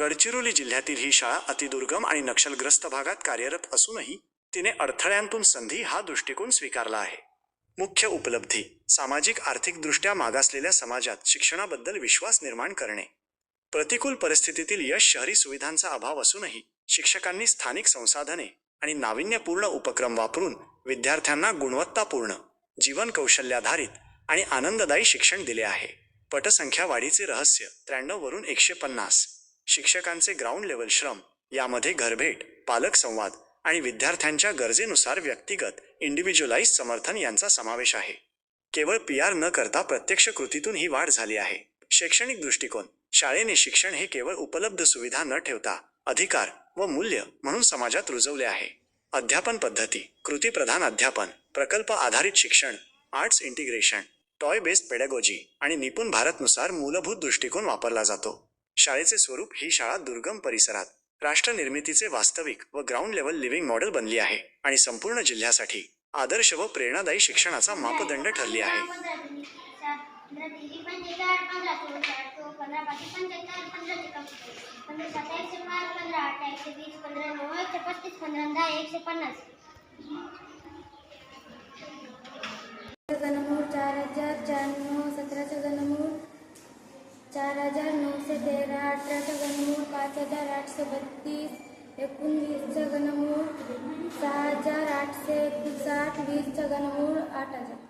गडचिरोली जिल्ह्यातील ही शाळा अतिदुर्गम आणि नक्षलग्रस्त भागात कार्यरत असूनही तिने अडथळ्यांतून संधी हा दृष्टिकोन स्वीकारला आहे. मुख्य उपलब्धी सामाजिक आर्थिकदृष्ट्या मागासलेल्या समाजात शिक्षणाबद्दल विश्वास निर्माण करणे. प्रतिकूल परिस्थितीतील यश शहरी सुविधांचा अभाव असूनही शिक्षकांनी स्थानिक संसाधने आणि नाविन्यपूर्ण उपक्रम वापरून विद्यार्थ्यांना गुणवत्तापूर्ण जीवन कौशल्याधारित आणि आनंददायी शिक्षण दिले आहे. पटसंख्या वाढीचे रहस्य त्र्याण्णव वरून एकशे पन्नास. शिक्षकांचे ग्राउंड लेवल श्रम यामध्ये घरभेट पालक संवाद आणि विद्यार्थ्यांच्या गरजेनुसार व्यक्तिगत इंडिव्हिज्युअलाइज समर्थन यांचा समावेश आहे. केवळ पी आर न करता प्रत्यक्ष कृतीतून ही वाढ झाली आहे. शैक्षणिक दृष्टिकोन शाळेने शिक्षण हे केवळ उपलब्ध सुविधा न ठेवता अधिकार व मूल्य म्हणून समाजात रुजवले आहे. अध्यापन पद्धती कृतीप्रधान अध्यापन प्रकल्प आधारित शिक्षण arts integration toy based pedagogy आणि निपुण भारतनुसार मूलभूत दृष्टिकोन वापरला जातो. शाळेचे स्वरूप ही शाळा दुर्गम परिसरात. राष्ट्र निर्मितीचे वास्तविक व ग्राउंड लेवल लिव्हिंग मॉडेल बनली आहे आणि संपूर्ण जिल्ह्यासाठी आदर्श व प्रेरणादायी शिक्षणाचा मापदंड ठरली आहे. पंधरा तेरी पंचेचाळ चार हजार नऊशे तेरा अठराचं घनमूळ पाच हजार आठशे बत्तीस एकोणवीसचं घनमूळ सहा हजार आठशे एकोणसाठ वीसचं घनमूळ आठ हजार.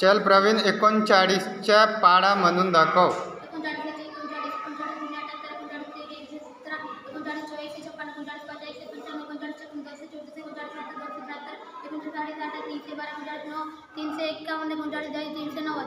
चल प्रवीण एकोणचाळीसच्या पाढा म्हणून दाखव. तीनशे बारा तीनशे नव्वद.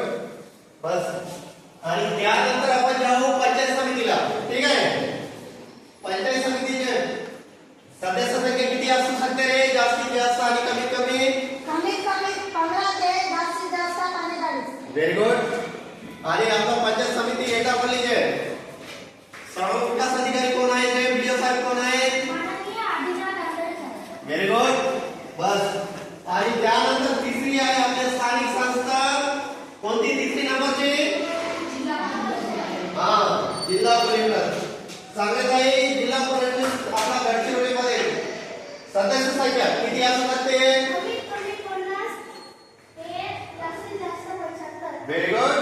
सांगत आहे जिल्हा परिषद आपला गडचिरोलीमध्ये. सदस्य संख्या किती ते व्हेरी गुड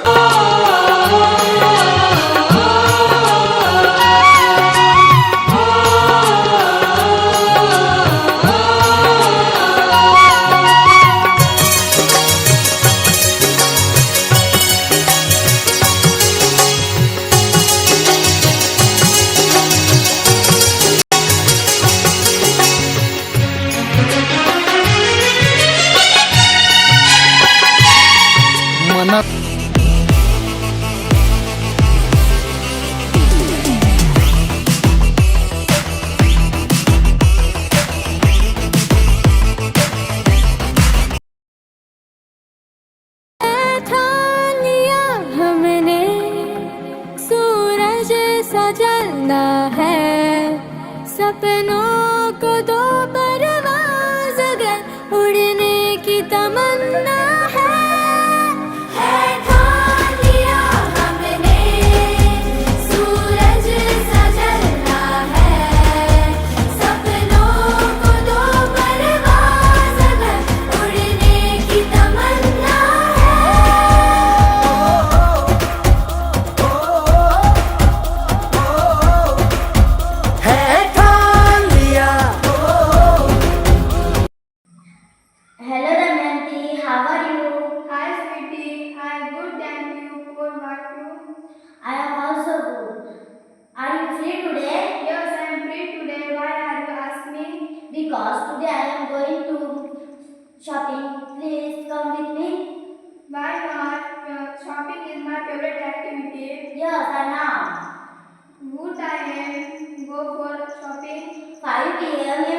मन हमने सूरज है। सपनों को दो favorite activity. Yes, I am. Good time go for shopping. 5 p.m.